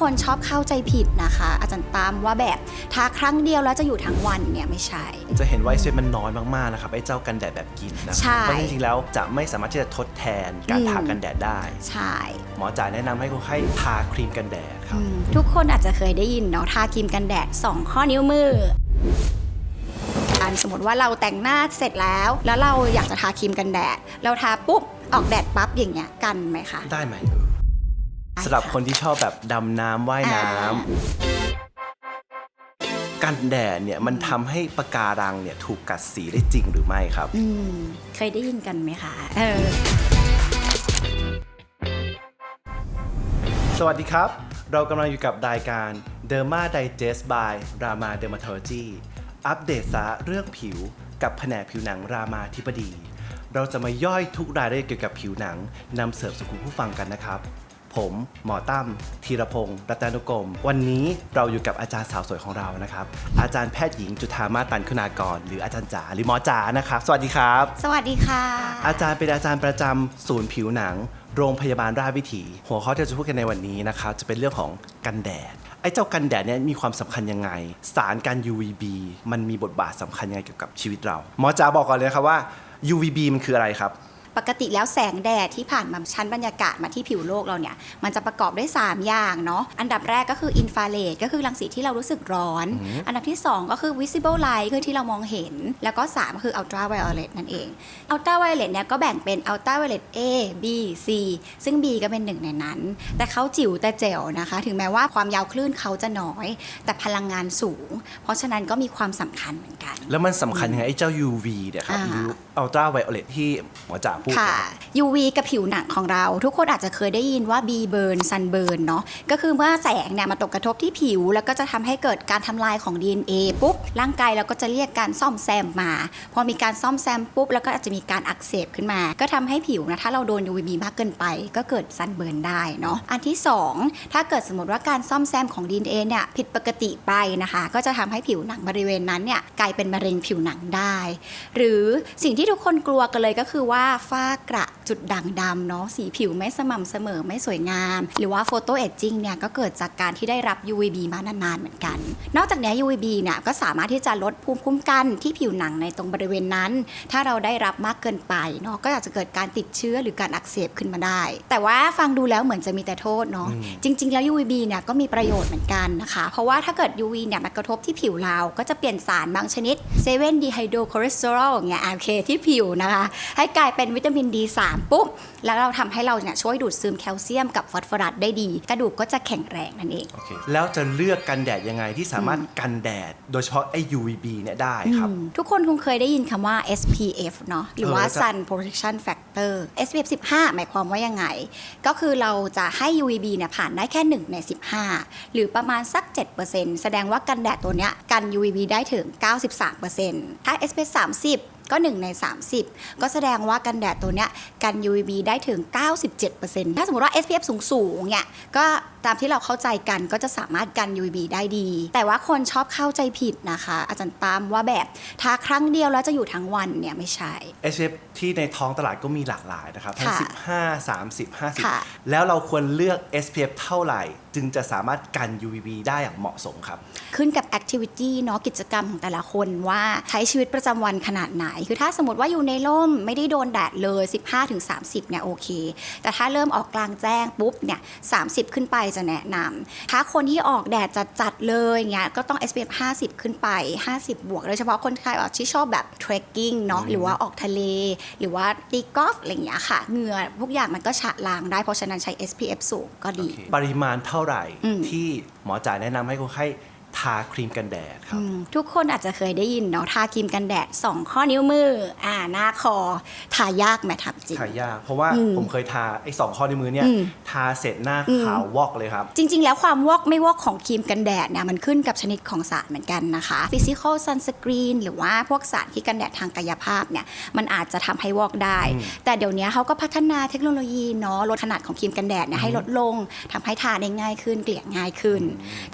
คนชอบเข้าใจผิดนะคะ อาจารย์ตามว่าแบบทาครั้งเดียวแล้วจะอยู่ทั้งวันเนี่ยไม่ใช่ จะเห็นว่าไอเซนมันน้อยมากๆนะครับไอ้เจ้ากันแดดแบบกินนะใช่เพราะจริงๆแล้วจะไม่สามารถที่จะทดแทนการอืมทากันแดดได้ ใช่ หมอจ่ายแนะนำให้คนไข้ทาครีมกันแดดครับอืมทุกคนอาจจะเคยได้ยินเนาะทาครีมกันแดด 2 ข้อนิ้วมืออันสมมติว่าเราแต่งหน้าเสร็จแล้ว แล้วเราอยากจะทาครีมกันแดด เราทาปุ๊บ ออกแดดปั๊บอย่างเงี้ยกันไหมคะ ได้ไหมเออ สำหรับคนที่ชอบแบบดำน้ำว่ายน้ำอ่ากันแดดเนี่ยมันทำให้ปะการังเนี่ยถูกกัดสีได้จริงหรือไม่ครับ อืมเคยได้ยินกันไหมคะเออสวัสดีครับ เรากำลังอยู่กับรายการ Derma Digest by Rama Dermatology อัปเดตสาระเรื่องผิวกับแผนกผิวหนังรามาธิบดี เราจะมาย่อยทุกรายละเอียดเกี่ยวกับผิวหนังนำเสิร์ฟสู่คุณผู้ฟังกันนะครับ ผมหมอตั้มธีรพงศ์รัตนุกรม วันนี้เราอยู่กับอาจารย์สาวสวยของเรานะครับ อาจารย์แพทย์หญิงจุธามาสตันคุณากร หรืออาจารย์จ๋าหรือหมอจ๋านะครับ สวัสดีครับ สวัสดีค่ะ อาจารย์เป็นอาจารย์ประจำศูนย์ผิวหนัง โรงพยาบาลราชวิถี หัวข้อที่เราจะพูดกันในวันนี้นะครับจะเป็นเรื่องของกันแดดไอ้เจ้ากันแดดเนี่ยมีความสำคัญยังไง สารการ UVB มันมีบทบาทสำคัญยังไงเกี่ยวกับชีวิตเรา หมอจ๋าบอกก่อนเลยนะครับว่า UVB มันคืออะไรครับ ปกติแล้วแสงแดดที่ผ่านมาชั้นบรรยากาศมาที่ผิวโลกเราเนี่ย มันจะประกอบด้วย 3 อย่างเนาะอันดับแรกก็คืออินฟราเรดก็คือรังสีที่เรารู้สึกร้อน อันดับที่ 2 ก็คือ visible light คือที่เรามองเห็น แล้วก็ 3 ก็คือ ultra violet นั่นเอง ultra violet เนี่ยก็แบ่งเป็น ultra violet A B C ซึ่ง B ก็เป็นหนึ่งในนั้น แต่เขาจิ๋วแต่เจ๋วนะคะ ถึงแม้ว่าความยาวคลื่นเขาจะน้อย แต่พลังงานสูง เพราะฉะนั้นก็มีความสำคัญเหมือนกัน แล้วมันสำคัญยังไงไอ้เจ้า UV เนี่ยครับอ่าหรือ Ultra Violet ที่หมอจ๋าพูด ค่ะ UV กับผิวหนังของเรา ทุกคนอาจจะเคยได้ยินว่า B burn sun burn เนาะก็คือเมื่อแสงเนี่ยมาตกกระทบที่ผิว แล้วก็จะทำให้เกิดการทำลายของ DNA ปุ๊บร่างกายเราก็จะเรียกการซ่อมแซมมา พอมีการซ่อมแซมปุ๊บแล้วก็อาจจะมีการอักเสบขึ้นมา ก็ทำให้ผิวนะถ้าเราโดน UVB มากเกินไป ก็เกิด sun burn ได้เนาะอันที่ 2 ถ้าเกิดสมมติว่าการซ่อมแซมของ DNA เนี่ยผิดปกติไปนะคะ ก็จะทำให้ผิวหนังบริเวณนั้นเนี่ยกลายเป็นมะเร็งผิวหนังได้ หรือสิ่งที่ทุกคนกลัวกันเลยก็คือว่าฝ้ากระจุดด่างดำเนาะสีผิวไม่สม่ำเสมอไม่สวยงาม หรือว่าโฟโตเอจจิ้งเนี่ยก็เกิดจากการที่ได้รับ UVB มานานๆเหมือนกัน นอกจากนี้ UVB เนี่ยก็สามารถที่จะลดภูมิคุ้มกันที่ผิวหนังในตรงบริเวณนั้น ถ้าเราได้รับมากเกินไปเนาะก็อาจจะเกิดการติดเชื้อหรือการอักเสบขึ้นมาได้ แต่ว่าฟังดูแล้วเหมือนจะมีแต่โทษเนาะอืมจริง ๆ แล้ว UVB เนี่ยก็มีประโยชน์เหมือนกันนะคะ เพราะว่าถ้าเกิด UV เนี่ยมากระทบที่ผิวเราก็จะเปลี่ยนสารบางชนิด7 d e h y d r o c h o l e s t e r o l อย่างเงี้ยโอเคที่ผิวนะคะ ให้กลายเป็นวิตามิน D3 ปุ๊บแล้วเราทำให้เราเนี่ยช่วยดูดซึมแคลเซียมกับฟอสฟอรัสได้ดี กระดูกก็จะแข็งแรงนั่นเองโอเคแล้วจะเลือกกันแดดยังไงที่สามารถกันแดด โดยเฉพาะไอ้ UVB เนี่ยได้ครับอืมทุกคนคงเคยได้ยินคำว่า SPF เนาะหรือว่าเออจะ Sun Protection Factor SPF 15 หมายความว่ายังไง ก็คือเราจะให้ UVB เนี่ยผ่านได้แค่ 1 ใน 15 หรือประมาณสัก 7%แสดงว่ากันแดดตัวเนี้ยกัน UVB ได้ถึง 93%ถ้า SPF 30 ก็ 1 ใน 30 ก็แสดงว่ากันแดดตัวเนี้ยกัน UVB ได้ถึง 97%ถ้าสมมติว่า SPF สูงๆเนี่ยก็ตามที่เราเข้าใจกันก็จะสามารถกัน UVB ได้ดี แต่ว่าคนชอบเข้าใจผิดนะคะ อาจารย์ตามว่าแบบทาครั้งเดียวแล้วจะอยู่ทั้งวันเนี่ยไม่ใช่ SPF ที่ในท้องตลาดก็มีหลากหลายนะครับทั้งค่ะ15 30ค่ะ50 แล้วเราควรเลือก SPF เท่าไหร่ จึงจะสามารถกัน UVB ได้อย่างเหมาะสมครับ ขึ้นกับแอคทิวิตี้เนาะกิจกรรมของแต่ละคนว่าใช้ชีวิตประจำวันขนาดไหน คือถ้าสมมติว่าอยู่ในร่มไม่ได้โดนแดดเลย 15-30เนี่ยโอเค แต่ถ้าเริ่มออกกลางแจ้งปุ๊บเนี่ย30 ขึ้นไปจะแนะนำถ้าคนที่ออกแดดจัดๆเลยเงี้ยก็ต้อง SPF 50 ขึ้นไป 50 บวกโดยเฉพาะคนใครออกที่ชอบแบบเทรคกิ้งเนาะหรือว่าออกทะเล หรือว่าตีกอล์ฟอะไรอย่างเงี้ยค่ะเหงื่อพวกอย่างมันก็ฉะล้างได้เพราะฉะนั้นใช้ SPF สูงก็ดี ปริมาณเท่าไหร่อืมที่หมอจ่ายแนะนำให้คนไข้ ทาครีมกันแดดครับ อืมทุกคนอาจจะเคยได้ยินเนาะทาครีมกันแดด2ข้อนิ้วมือ อ่าหน้าคอ ทายากไหมทับจริง ทายากเพราะว่าอืมผมเคยทาไอ้สองข้อในวมือเนี่ย อืมทาเสร็จหน้าอืม ขาววอกเลยครับ จริง ๆ แล้วความวอกไม่วอกของครีมกันแดดเนี่ยมันขึ้นกับชนิดของสารเหมือนกันนะคะ Physical Sunscreen หรือว่าพวกสารที่กันแดดทางกายภาพเนี่ยมันอาจจะทำให้วอกได้ อืม แต่เดี๋ยวนี้เขาก็พัฒนาเทคโนโลยีเนาะลดขนาดของครีมกันแดดเนี่ยให้ลดลงทำให้ทาได้ง่ายขึ้นเกลี่ยง่ายขึ้น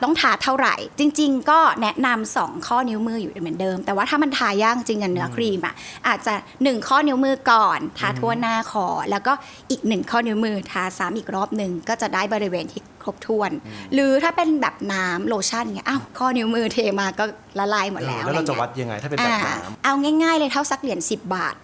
ต้องทาเท่าไหร่ จริง ๆ ก็แนะนำสองข้อนิ้วมืออยู่เหมือนเดิม แต่ว่าถ้ามันทายากจริงอย่างเนื้อครีมอะอาจจะ 1 ข้อนิ้วมือก่อน ทาทั่วหน้าคอแล้วก็อีก 1 ข้อนิ้วมือทาซ้ำอีกรอบหนึ่งก็จะได้บริเวณที่ครบถ้วน หรือถ้าเป็นแบบน้ำโลชั่นเงี้ยอ้าวข้อนิ้วมือเทมาก็ละลายหมดแล้วแล้วเราจะอไงี้ยวัดยังไงถ้าเป็นแบบน้อ่าเอาง่าย ๆ เลยเท่าสักเหรียญ10 บาท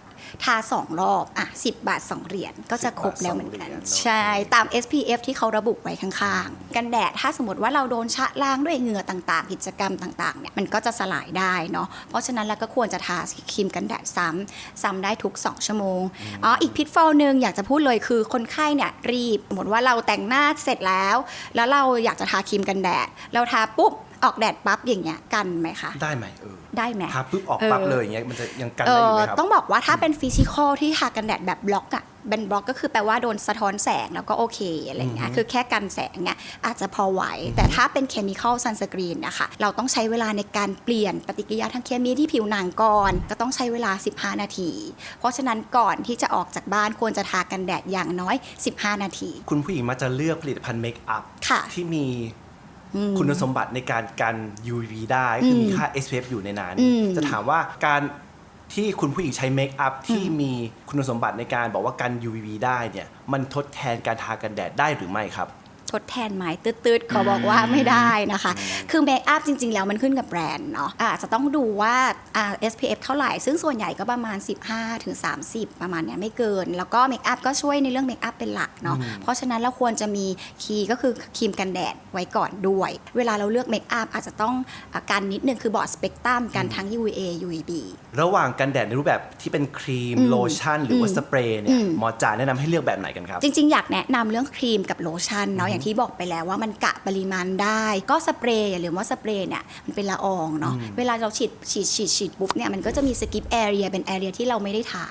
ทาสองรอบอะ10 บาท 2 เหรียญก็จะครบแล้วเหมือนกัน10บาทสองเหรียญใช่ตาม SPF ที่เขาระบุไว้ข้างๆ กันแดดถ้าสมมติว่าเราโดนชะล้างด้วยเหงื่อต่างๆ กิจกรรมต่างๆเนี่ยมันก็จะสลายได้เนาะเพราะฉะนั้นเราก็ควรจะทาครีมกันแดดซ้ำซ้ำได้ทุก 2 ชั่วโมงอ๋ออีกพิทฟอลหนึ่งอยากจะพูดเลยคือคนไข้เนี่ยรีบสมมติว่าเราแต่งหน้าเสร็จแล้ว แล้วเราอยากจะทาครีมกันแดด เราทาปุ๊บออกแดดปั๊บอย่างเงี้ยกันไหมคะำได้ไหมเออได้ไหมทาปุ๊บออกปั๊บเออเลยอย่างเงี้ยมันจะยังกันเอได้อยู่อไหมครับต้องบอกว่าถ้าเป็นฟิสิกอลที่ทากันแดดแบบบล็อกอะเป็นบล็อกก็คือแปลว่าโดนสะท้อนแสงแล้วก็โอเคอะไรเงี้ยคือแค่กันแสงเนี่ยอาจจะพอไหว แต่ถ้าเป็นเคมีคอลซันสกรีนนะคะเราต้องใช้เวลาในการเปลี่ยนปฏิกิริยาทางเคมีที่ผิวหนังก่อน ก็ต้องใช้เวลา 15 นาที เพราะฉะนั้นก่อนที่จะออกจากบ้านควรจะทากันแดดอย่างน้อย 15 นาที คุณผู้หญิงมักจะเลือกผลิตภัณฑ์เมคอัพค่ะที่มีอืม คุณสมบัติในการกัน UV ได้คือมีอืมค่า SPF อยู่ในนั้นอืมจะถามว่าการที่คุณผู้หญิงใช้เมคอัพที่มีคุณสมบัติในการบอกว่ากัน UV ได้เนี่ยมันทดแทนการทากันแดดได้หรือไม่ครับ ทดแทนไหมตืดๆขอบอกว่าไม่ได้นะคะ คือเมคอัพจริง ๆ แล้วมันขึ้นกับแบรนด์เนาะอาจจะต้องดูว่าอ่า SPF เท่าไหร่ ซึ่งส่วนใหญ่ก็ประมาณ 15ถึง30 ประมาณเนี้ยไม่เกิน แล้วก็เมคอัพก็ช่วยในเรื่องเมคอัพเป็นหลักเนาะเพราะฉะนั้นเราควรจะมีคีย์ก็คือครีมกันแดดไว้ก่อนด้วย เวลาเราเลือกเมคอัพอาจจะต้องอากันนิดนึงคือบอร์ดสเปกตรัมกันทั้ง UVA UVB ระหว่างกันแดดในรูปแบบที่เป็นครีมอืมโลชั่น หรือว่าอืมสเปรย์เนี่อืยมหมอจ๋าแนะนำให้เลือกแบบไหนกันครับจริง ๆ อยากแนะนำเรื่องครีมกับโลชั่นเนาะอย่างที่บอกไปแล้วว่ามันกะปริมาณได้ ก็สเปรย์อย่าลืมว่าสเปรย์เนี่ยมันเป็นละอองเนาะเวลาเราฉีดฉีดฉีดฉีดปุ๊บเนี่ยมันก็จะมีสกิปแอเรียเป็นแอเรียที่เราไม่ได้ทา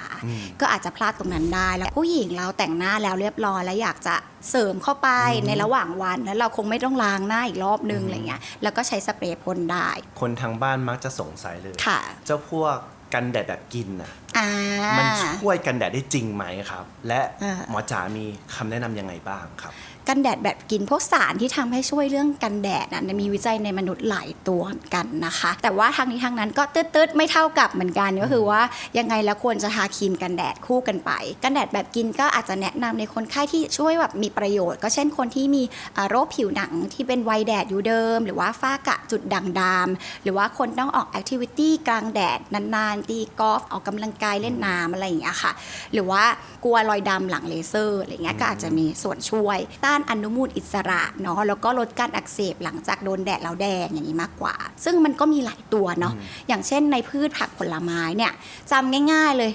ก็อาจจะพลาดตรงนั้นได้ แล้วผู้หญิงเราแต่งหน้าแล้วเรียบร้อยแล้วอยากจะเสริมเข้าไปในระหว่างวันแล้วเราคงไม่ต้องล้างหน้าอีกรอบนึงอะไรเงี้ยแล้วก็ใช้สเปรย์พ่นได้ คนทางบ้านมักจะสงสัยเลยค่ะ เจ้าพวกกันแดดแบบกินน่ะอ่ามันช่วยกันแดดได้จริงไหมครับ และอ่าหมอจ๋ามีคำแนะนำยังไงบ้างครับ กันแดดแบบกินพวกสารที่ทำให้ช่วยเรื่องกันแดดนะมีวิจัยในมนุษย์หลายตัวกันนะคะ แต่ว่าทางนี้ทางนั้นก็ตืดๆไม่เท่ากับเหมือนกันก็คือว่ายังไงแล้วควรจะทาครีมกันแดดคู่กันไป กันแดดแบบกินก็อาจจะแนะนำในคนไข้ที่ช่วยแบบมีประโยชน์ ก็เช่นคนที่มีโรคผิวหนังที่เป็นไวแดดอยู่เดิม หรือว่าฝ้ากระจุดด่างดำหรือว่าคนต้องออกแอคทิวิตี้กลางแดดนานๆตีกอล์ฟออกกำลังกายเล่นน้ำอะไรอย่างเงี้ยค่ะ หรือว่ากลัวรอยดำหลังเลเซอร์อะไรเงี้ยก็อาจจะมีส่วนช่วยตานอนุมูลอิสระเนาะแล้วก็ลดการอักเสบหลังจากโดนแดดแล้วแดงอย่างนี้มากกว่า ซึ่งมันก็มีหลายตัวเนาะอย่างเช่นในพืชผักผลไม้เนี่ยจำง่าย ๆเลย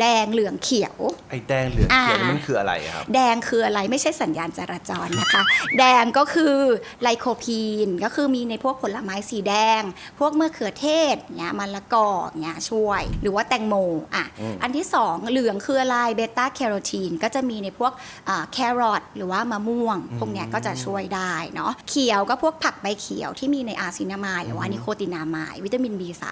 แดงเหลืองเขียว ไอ้แดงเหลืองเขียวนี่อ่ามัมันคืออะไรครับ แดงคืออะไรไม่ใช่สัญญาณจราจรนะคะ แดงก็คือไลโคพีนก็คือมีในพวกผลไม้สีแดง พวกมะเขือเทศเนี้ยมะละกอเนี้ยช่วย หรือว่าแตงโมอะอืมอันที่สองเหลืองคืออะไรเบต้าแคโรทีนก็จะมีในพวกแครอทหรือว่ามะม่วง พวกเนี้ยก็จะช่วยได้เนาะเขียวก็พวกผักใบเขียวที่มีในอาซินามายหรือว่านิโคตินามายวิตามิน B3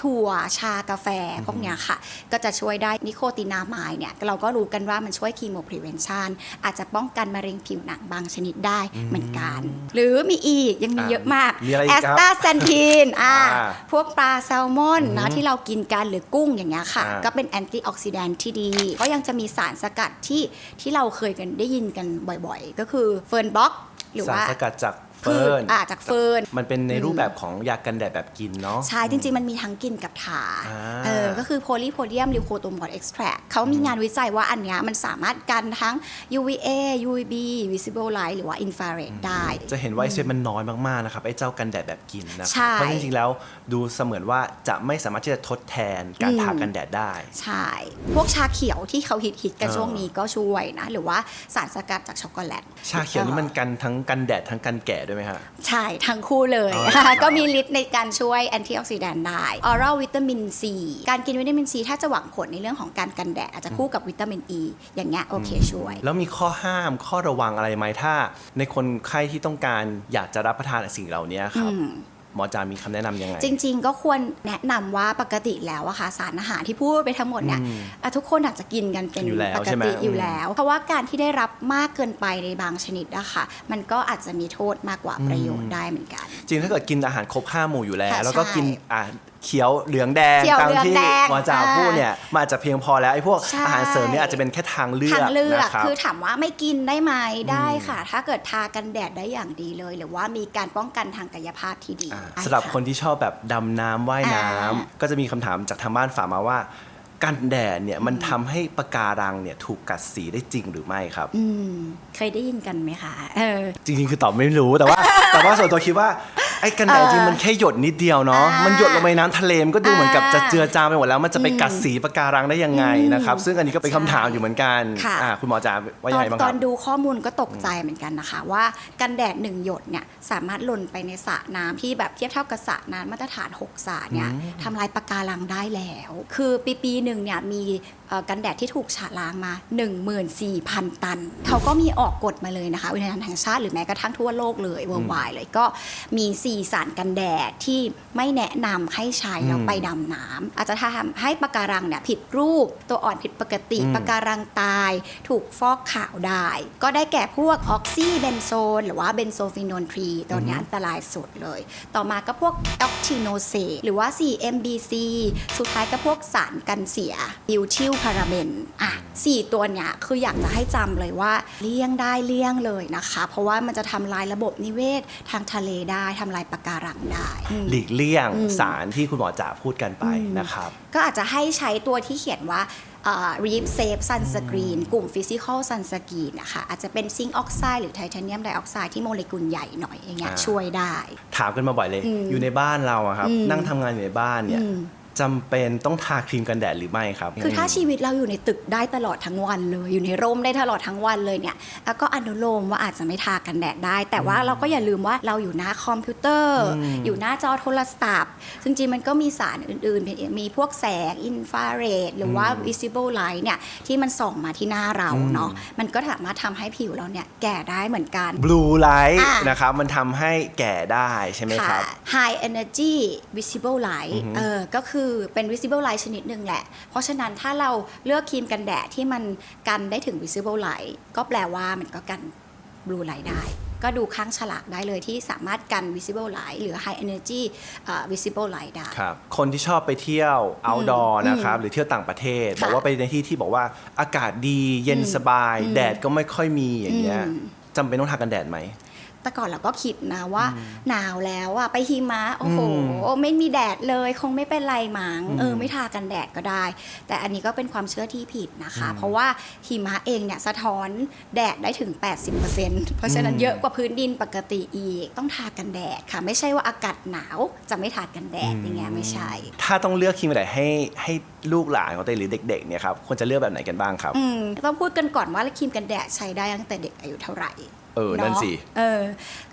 ถั่วชากาแฟพวกเนี้ยค่ะ ก็จะช่วยได้นิโคตินามายเนี่ยเราก็รู้กันว่ามันช่วยคีโมพรีเวนชันอาจจะป้องกันมะเร็งผิวหนังบางชนิดได้เหมือนกัน หรือมีอีกยังมีอ่าเยอะมากมีอะไรอีแอกสครับตาแซนทีนอ่าอ่าพวกปลาแซลมอนนะที่เรากินกันหรือกุ้งอย่างเงี้ยค่ะอ่าก็เป็นแอนตี้ออกซิแดนท์ที่ดี ก็ยังจะมีสารสกัดที่ที่เราเคยกันได้ยินกันบ่อยๆ ก็คือเฟิร์นบล็อกหรือสารว่าสกัดจากพื เฟิชร์นอ่าจากเฟิร์นมันเป็นในรูปแบบของยากันแดดแบบกินเนาะใช่จริง ๆ มันมีทั้งกินกับทาอ่าเออก็คือโพลีโพเดียมลิโคโตมอดเอ็กซ์แทรเขามีงานวิจัยว่าอันเนี้ยมันสามารถกันทั้ง UVA UVB visible light หรือว่า infrared ได้ จะเห็นว่าไอเซมันน้อยมากๆนะครับไอ้เจ้ากันแดดแบบกินนะคใช่รัเพราะจริงๆแล้วดูเสมือนว่าจะไม่สามารถที่จะทดแทนการอืมทากันแดดได้ ใช่ พวกชาเขียวที่เขาฮิตฮิตๆกันอ่าช่วงนี้ก็ช่วยนะ หรือว่าสารสกัดจากช็อกโกแลต ชาเขียวนี่มันกันทั้งกันแดดทั้งกันแก่ด้วยไหมฮะ ใช่ทั้งคู่เลยอ๋อ ก็มีฤทธิ์ในการช่วยแอนตี้ออกซิแดนต์ได้ออรัลวิตามินซีการกินวิตามินซีถ้าจะหวังผลในเรื่องของการกันแดดอาจจะคู่กับวิตามินอ e, ีอย่างเงี้ยโอเคช่วย แล้วมีข้อห้ามข้อระวังอะไรไหมถ้า ในคนไข้ที่ต้องการอยากจะรับประทานสิ่งเหล่านี้ครับ อืม หมอจามีคำแนะนำยังไง จริง ๆ ก็ควรแนะนำว่าปกติแล้วอะค่ะสารอาหารที่พูดไปทั้งหมดเนี่ยอะทุกคนอาจจะกินกันเป็นอยู่แล้วปกใช่ไหมติอยู่อืมแล้ว เพราะว่าการที่ได้รับมากเกินไปในบางชนิดอะค่ะมันก็อาจจะมีโทษมากกว่าประโยชน์ได้เหมือนกัน จริงถ้าเกิดกินอาหารครบห้าหมู่อยู่แล้วค่ะแล้วก็ใช่กินอะ เขียวเหลืองแดงเขียวตามเหลืองที่แดงหมอจาอ่าพูดเนี่ยมันอาจจะเพียงพอแล้วไอ้พวกใช่อาหารเสริมเนี่ยอาจจะเป็นแค่ทางเลือกทางเลือกนะครับคือถามว่าไม่กินได้ไหมได้ค่ะ ถ้าเกิดทากันแดดได้อย่างดีเลย หรือว่ามีการป้องกันทางกายภาพที่ดีอ่าได้สำหรับะคนที่ชอบแบบดำน้ำว่ายน้ำอ่าก็จะมีคำถามจากทางบ้านฝากมาว่ากันแดดเนี่ยมันทำให้ปะการังเนี่ยถูกกัดสีได้จริงหรือไม่ครับ อืมเคยได้ยินกันไหมคะเออจริงๆ คือตอบไม่รู้แต่ว่า แต่ว่าส่วนตัวคิดว่า ไอ้กันแดดเออจริงมันแค่หยดนิดเดียวเนาะอ่ามัมันหยดลงไปน้ำทะเลมันก็ดูเหมือนกับอ่าจะเจือจางไปหมดแล้ว มันจะไปกัดสีปะการังได้ยังไงนะครับซึ่งอันนี้ก็เป็นคำถามอยู่เหมือนกันค่ะอ่าคุณหมอจาว่ายังไงบ้างตคอรันบดูข้อมูลก็ตกใจเหมือนกันนะคะ ว่ากันแดดหนึ่งหยดเนี่ยสามารถหล่นไปในสระน้ำที่แบบเทียบเท่ากับสระน้ำมาตรฐาน6สระเนี่ยทำลายปะการังได้แล้ว คือปีปีหนึ่งเนี่ยมีเอ่อกันแดดที่ถูกฉะล้างมา 14,000 ตัน เขาก็มีออกกฎมาเลยนะคะ อุทยานแห่งชาติหรือแม้กระทั่งทั่วโลกเลย worldwide เลยก็มี 4 สารกันแดดที่ไม่แนะนำให้ใช้แล้วไปดำน้ำอาจจะทำให้ปะการังเนี่ยผิดรูป ตัวอ่อนผิดปกติอืมปะการังตาย ถูกฟอกขาวได้ ก็ได้แก่พวกออกซิเบนโซน หรือว่าเบนโซฟินอนทรีตัวเนี้ยอันตรายสุดเลย ต่อมาก็พวกออกทิโนเซหรือว่า 4MBC สุดท้ายก็พวกสารกันเสียบิวทิลพาราเบนอะสี่ตัวเนี้ยคืออยากจะให้จำเลยว่าเลี่ยงได้เลี่ยงเลยนะคะ เพราะว่ามันจะทำลายระบบนิเวศทางทะเลได้ทำลายปะการังได้อืมหลีกเลี่ยงอืมสารที่คุณหมอจาพูดกันไปอืมนะครับ ก็อาจจะให้ใช้ตัวที่เขียนว่า Reef Safe Sunscreen กลุ่ม Physical Sunscreen นะคะอาจจะเป็นซิงค์ออกไซด์หรือไทเทเนียมไดออกไซด์ที่โมเลกุลใหญ่หน่อยอย่างเงี้ยอ่าช่วยได้ ถามกันมาบ่อยเลยอืมอยู่ในบ้านเราอะครับอืมนั่งทำงานอยู่ในบ้านเนี่ยอืม จำเป็นต้องทาครีมกันแดดหรือไม่ครับ คือถ้าชีวิตเราอยู่ในตึกได้ตลอดทั้งวันเลย อยู่ในร่มได้ตลอดทั้งวันเลยเนี่ยแล้วก็อนุโลมว่าอาจจะไม่ทากันแดดได้ แต่ว่าเราก็อย่าลืมว่าเราอยู่หน้าคอมพิวเตอร์ อืม อยู่หน้าจอโทรศัพท์ ซึ่งจริงๆมันก็มีสารอื่นๆ มีพวกแสงอินฟราเรดหรือว่า visible light เนี่ยที่มันส่องมาที่หน้าเราเนาะมันก็สามารถทำให้ผิวเราเนี่ยแก่ได้เหมือนกัน บลูไลท์อะ นะครับ มันทำให้แก่ได้ใช่ไหมครับ ค่ะ High Energy Visible Light เออ ก็คือเป็น Visible Light ชนิดหนึ่งแหละ เพราะฉะนั้นถ้าเราเลือกครีมกันแดดที่มันกันได้ถึง Visible Light ก็แปลว่ามันก็กัน Blue Light ได้ ก็ดูข้างฉลากได้เลยที่สามารถกัน Visible Light หรือ High Energy เอ่อ Visible Light ได้ ครับคนที่ชอบไปเที่ยว outdoor อืมนะครับหรือเที่ยวต่างประเทศ ค่ะบอกว่าไปในที่ที่บอกว่าอากาศดีเย็นสบาย แดดก็ไม่ค่อยมีอย่างเงี้ยอืม จำเป็นต้องทากันแดดไหม แต่ก่อนเราก็คิดนะว่า หนาวแล้วอะไปหิมะโอ้โหอืมไม่มีแดดเลย คงไม่เป็นไรมั้งอืมเออไม่ทากันแดดก็ได้ แต่อันนี้ก็เป็นความเชื่อที่ผิดนะคะ เพราะว่าหิมะเองเนี่ยสะท้อนแดดได้ถึง 80%เพราะฉะนั้นอืมเยอะกว่าพื้นดินปกติอีก ต้องทากันแดดค่ะ ไม่ใช่ว่าอากาศหนาวจะไม่ทากันแดดอย่างเงี้ยไม่ใช่ ถ้าต้องเลือกครีมกันแดดให้ให้ลูกหลานของตัวเองหรือเด็กๆเนี่ยครับควรจะเลือกแบบไหนกันบ้างครับอืมต้องพูดกันก่อนว่าครีมกันแดดใช้ได้ตั้งแต่เด็กอายุเท่าไหร่ เออนั่นสิเาะเออ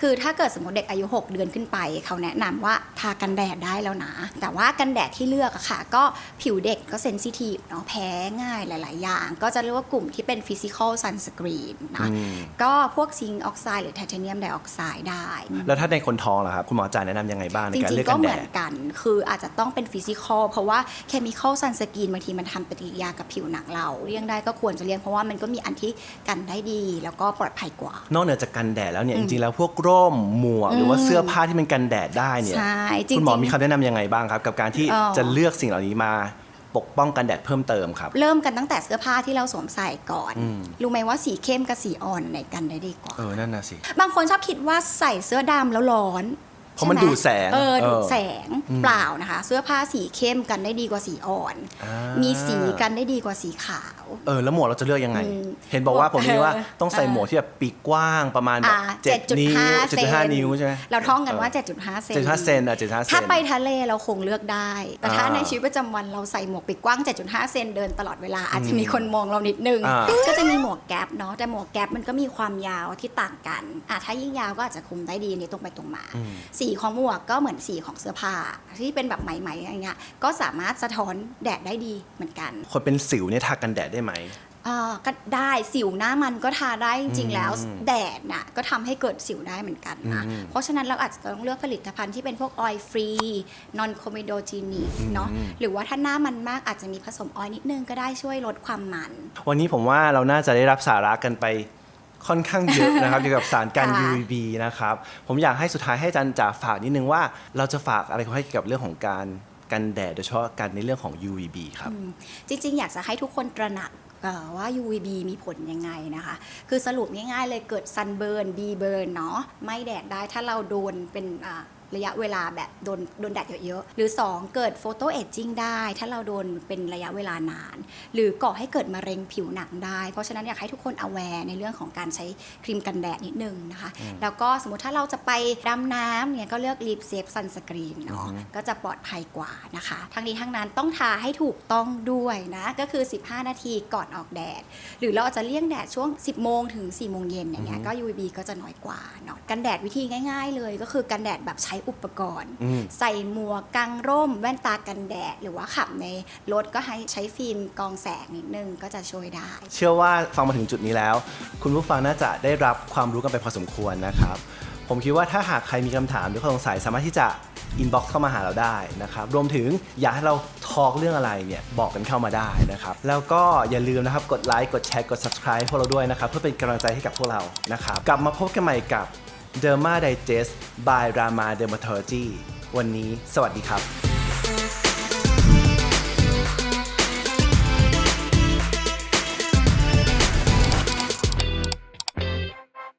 คือถ้าเกิดสมมติเด็กอายุ 6 เดือนขึ้นไป เขาแนะนำว่าทากันแดดได้แล้วนะ แต่ว่ากันแดดที่เลือกอะค่ะ ก็ผิวเด็กก็เซนซิทีฟเนาะแพ้ง่ายหลาย ๆ อย่าง ก็จะเรียกว่ากลุ่มที่เป็นฟิสิกอลซันสกรีนนะอืมก็พวกซิงค์ออกไซด์หรือไทเทเนียมไดออกไซด์ได้ แล้วถ้าในคนท้องล่ะครับ คุณหมอจาแนะนำยังไงบ้างในจการริงเลือกๆก็กันเหแดมือนดกัน คืออาจจะต้องเป็นฟิสิกอลเพราะว่าเคมีคอลซันสกรีนบางทีมันทำปฏิกิริยากับผิวหนังเราเลี่ยงได้ก็ควรจะเลี่ยงเพราะว่ามันก็มีอันที่กันได้ดี แล้วก็ปลอดภัยกว่านอกเหนือจากกันแดดแล้วเนี่ยจริงๆแล้วพวกร่มหมวกหรือว่าเสื้อผ้าที่มันกันแดดได้เนี่ยใช่จริงๆคุณหมอมีคำแนะนำยังไงบ้างครับ กับการที่เอ่อจะเลือกสิ่งเหล่านี้มาปกป้องกันแดดเพิ่มเติมครับ เริ่มกันตั้งแต่เสื้อผ้าที่เราสวมใส่ก่อนอืมรู้ไหมว่าสีเข้มกับสีอ่อนไหนกันได้ดีกว่า เออ นั่นน่ะสิ บางคนชอบคิดว่าใส่เสื้อดำแล้วร้อน เพราะมันใช่ไหดูดแสงเออเออดูดแสงอืมเปล่านะคะ เสื้อผ้าสีเข้มกันได้ดีกว่าสีอ่อนอ่ามีสีกันได้ดีกว่าสีขาว เออแล้วหมวกเราจะเลือกยังไงอืมเห็นบอกว่าหมวกผมนี่ว่าเออต้องใส่เออหมวกที่แบบปีกกว้างประมาณแบบอ่าเจ็ดนิ้ว7.5เจ็ดจุดห้านิ้วใช่ไหมเราท่องกันว่าเ7.5เซนเจ็ดจุดห้าเซนอะเจ็ดจุดห้าเซนถ้าไปทะเลเราคงเลือกได้ แต่ถ้าอ่าในชีวิตประจำวันเราใส่หมวกปีกกว้าง7.5เซนเดินตลอดเวลาอาจจะมีคนมองเรานิดนึงอ่าก็จะมีหมวกแก๊ปเนาะแต่หมวกแก๊ปมันก็มีความยาวที่ต่างกันอะถ้ายิ่งยาวก็อาจจะคุมได้ดีในตรงไปตรงมาสีของหมวกก็เหมือนสีของเสื้อผ้าที่เป็นแบบไหมๆอย่างเงี้ยก็สามารถสะท้อนแดดได้ดีเหมือนกัน คนเป็นสิวเนี่ยทากันแดดได้ไหมอ่าก็ได้สิวหน้ามันก็ทาได้จริงๆแล้วอืมแดดน่ะก็ทำให้เกิดสิวได้เหมือนกันนะอืมเพราะฉะนั้นเราอาจจะต้องเลือกผลิตภัณฑ์ที่เป็นพวกออยล์ฟรีนอนโค m มโดจีนิกเนาะอืมหรือว่าถ้าหน้ามันมากอาจจะมีผสมออยล์นิดนึงก็ได้ช่วยลดความมัน วันนี้ผมว่าเราน่าจะได้รับสาระกันไป ค่อนข้างเยอะนะครับเกี่ยวกับสารกัน ค่ะ UVB นะครับผมอยากให้สุดท้ายให้อาจารย์จ๋าฝากนิดนึงว่าเราจะฝากอะไรให้เกี่ยวกับเรื่องของการกันแดดโดยเฉพาะกันในเรื่องของ UVB ครับ จริงๆ อยากจะให้ทุกคนตระหนักเอ่อว่า UVB มีผลยังไงนะคะ คือสรุปง่ายๆเลยเกิดซันเบิร์นบีเบิร์นเนาะ ไม่แดดได้ถ้าเราโดนเป็นอ่า ระยะเวลาแบบโดนโดนแดดเยอะๆ หรือ 2 เกิดโฟโตเอจจิ้งได้ ถ้าเราโดนเป็นระยะเวลานาน หรือก่อให้เกิดมะเร็งผิวหนังได้ เพราะฉะนั้นอยากให้ทุกคน aware ในเรื่องของการใช้ครีมกันแดดนิดนึงนะคะ แล้วก็สมมติถ้าเราจะไปดำน้ำเนี่ยก็เลือกลิปเซฟซันสกรีนเนาะก็จะปลอดภัยกว่านะคะ ทั้งนี้ทั้งนั้นต้องทาให้ถูกต้องด้วยนะก็คือ 15 นาทีก่อนออกแดด หรือเราอาจจะเลี่ยงแดดช่วง 10 โมงถึง 4 โมงเย็นอย่างเงี้ยก็ UVB ก็จะน้อยกว่าเนาะกันแดดวิธีง่าย ๆ เลยก็คือกันแดดแบบใช้อุปกรณ์ อืม ใส่หมวกกางร่ม แว่นตากันแดด หรือว่าขับในรถก็ให้ใช้ฟิล์มกรองแสงนิดนึงก็จะช่วยได้ เชื่อว่าฟังมาถึงจุดนี้แล้ว คุณผู้ฟังน่าจะได้รับความรู้กันไปพอสมควรนะครับ ผมคิดว่าถ้าหากใครมีคำถามหรือข้อสงสัยสามารถที่จะอินบ็อกซ์เข้ามาหาเราได้นะครับ รวมถึงอยากให้เราทอล์กเรื่องอะไรเนี่ยบอกกันเข้ามาได้นะครับ แล้วก็อย่าลืมนะครับกดไลค์กดแชร์กด subscribe ให้พวกเราด้วยนะครับ เพื่อเป็นกำลังใจให้กับพวกเรานะครับ กลับมาพบกันใหม่กับ Derma Digest by Rama Dermatology วันนี้สวัสดีครับ